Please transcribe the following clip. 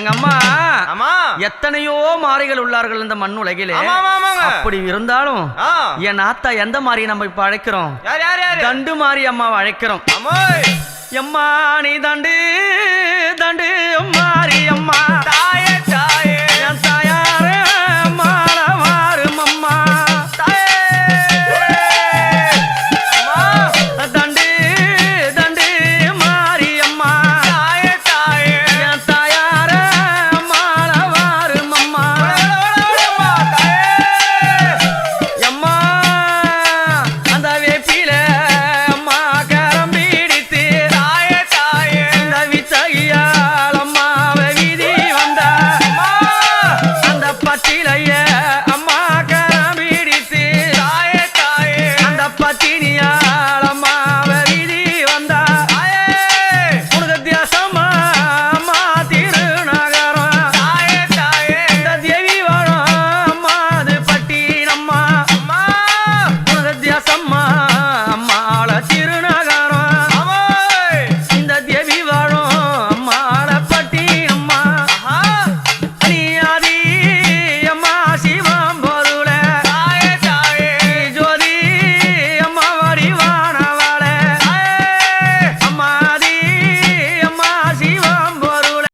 எங்க அம்மா ஆமா. எத்தனையோ மாறிகள் உள்ளார்கள் இந்த மண் உலகிலே. அப்படி இருந்தாலும். என் ஆத்தா எந்த மாறியை நம்ம இப்ப அழைக்கிறோம்? தண்டு மாறி அம்மாவை அழைக்கிறோம். எம்மா நீ தண்டு தண்டு. பட்டிலையே